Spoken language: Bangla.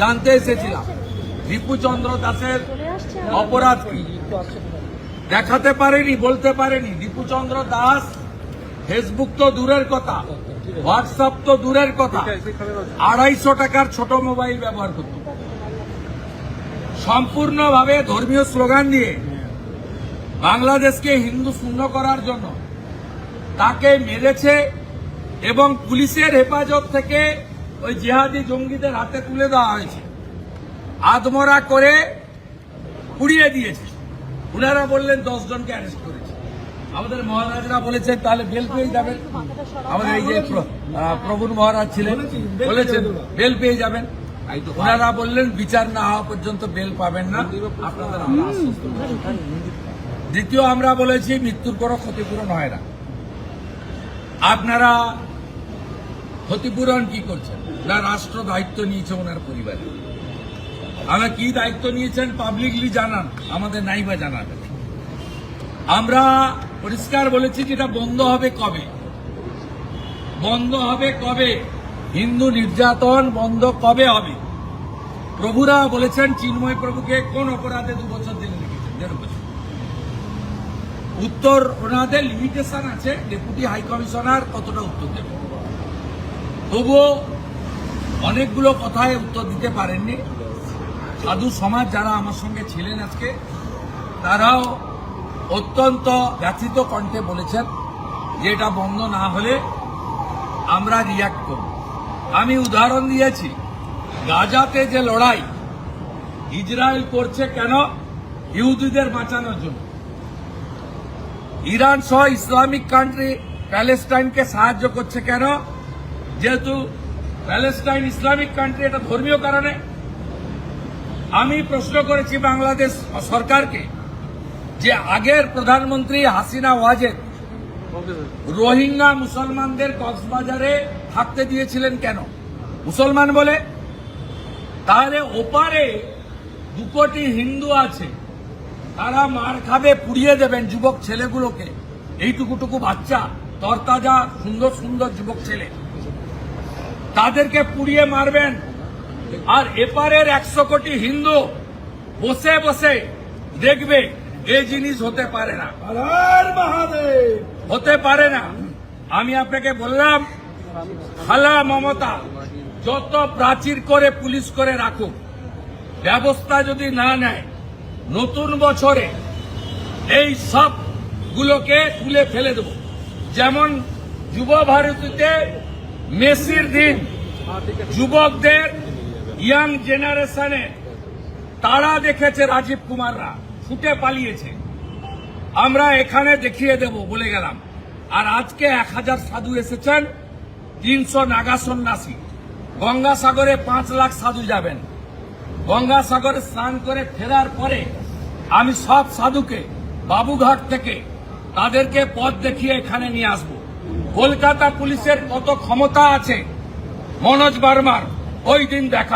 জানতে এসেছিলাম। রিপুচন্দ্র দাসের অপরাধ কি? দেখাতে পারেনি, বলতে পারেনি। দীপুচন্দ্র দাস ফেসবুক তো দূরের কথা, হোয়াটসঅ্যাপ তো দূরের কথা। আড়াইশো টাকার ছোট মোবাইল ব্যবহার করত। সম্পূর্ণভাবে ধর্মীয় স্লোগান দিয়ে বাংলাদেশকে হিন্দু শূন্য করার জন্য তাকে মেরেছে এবং পুলিশের হেফাজত থেকে ওই জিহাদি জঙ্গিদের হাতে তুলে দেওয়া হয়েছে। আদমরা করে পুড়িয়ে দিয়েছে। উনারা বললেন জনকে অ্যারেস্ট করেছে। আমাদের মহারাজরা বলেছেন, তাহলে বেল পেয়ে যাবেন। আমাদের এই যে প্র- প্রবীণ মহারাজ ছিলেন, বলেছেন বেল পেয়ে যাবেন। ওনারা বললেন, বিচার না হওয়া পর্যন্ত বেল পাবেন না। আপনাদের দ্বিতীয় আমরা বলেছি, মৃত্যুর কোনো ক্ষতিপূরণ হয় না। আপনারা ক্ষতিপূরণ কি করছেন? না রাষ্ট্র দায়িত্ব নিয়েছে ওনার পরিবারে? আমরা কি দায়িত্ব নিয়েছেন পাবলিকলি জানান, আমাদের নাইবা জানাবেন আমরা পরিষ্কার বলেছি যেটা বন্ধ হবে কবে? বন্ধ হবে কবে? হিন্দু নির্যাতন বন্ধ কবে হবে? প্রভুরা বলেছেন চিন্ময় প্রভুকে কোন অপরাধে দু বছর জেলে রেখেছেন, দেড় বছর। উত্তর ওনাদের লিমিটেশন আছে ডেপুটি হাই কমিশনার কতটা উত্তর দেবে? তবুও অনেকগুলো কথায় উত্তর দিতে পারেননি। সাধু সমাজ যারা আমার সঙ্গে ছিলেন আজকে, তারাও অত্যন্ত ব্যথিত কণ্ঠে বলেছেন যে এটা বন্ধ না হলে আমরা রিয়াক্ট করব। আমি উদাহরণ দিয়েছি, গাজাতে যে লড়াই, ইসরায়েল করছে কেন ইহুদিদের বাঁচানোর জন্য? ইরান সহ ইসলামিক কান্ট্রি প্যালেস্টাইনকে সাহায্য করছে কেন? যেহেতু প্যালেস্টাইন ইসলামিক কান্ট্রি এটা ধর্মীয় কারণে, আমি প্রশ্ন করেছি বাংলাদেশ সরকারকে যে আগের প্রধানমন্ত্রী হাসিনা ওয়াজেদ রোহিঙ্গা মুসলমানদের কক্সবাজারে থাকতে দিয়েছিলেন কেন? মুসলমান বলে? তাহলে ওপারে দু কোটি হিন্দু আছে, তারা মার খাবে, পুড়িয়ে দেবেন যুবক ছেলেগুলোকে। এইটুকুটুকু বাচ্চা, তরতাজা, সুন্দর সুন্দর যুবক ছেলে। তাদেরকে পুড়িয়ে মারবেন। আর এপারের একশো কোটি হিন্দু বসে বসে দেখবে এই জিনিস হতে পারে না। হতে পারে না। আমি আপনাকে বললাম খালা মমতা যত প্রাচীর করে পুলিশ করে রাখুক ব্যবস্থা যদি না নেয় নতুন বছরে এই সব গুলোকে তুলে ফেলে দেব। যেমন যুব ভারতীতে মেসির দিন, যুবকদের ইয়াং জেনারেশনে তারা দেখেছে রাজীব কুমাররা, ছুটে পালিয়েছে। আমরা এখানে দেখিয়ে দেব, বলে গেলাম। আর আজকে এক হাজার সাধু এসেছেন, তিনশো নাগা সন্ন্যাসী। গঙ্গাসাগরে পাঁচ লাখ সাধু যাবেন। গঙ্গাসাগরে স্নান করে ফেরার পরে আমি সব সাধুকে, বাবুঘাট থেকে তাদেরকে পথ দেখিয়ে এখানে নিয়ে আসব। কলকাতা পুলিশের কত ক্ষমতা আছে। মনোজ বার্মার ওই দিন দেখা।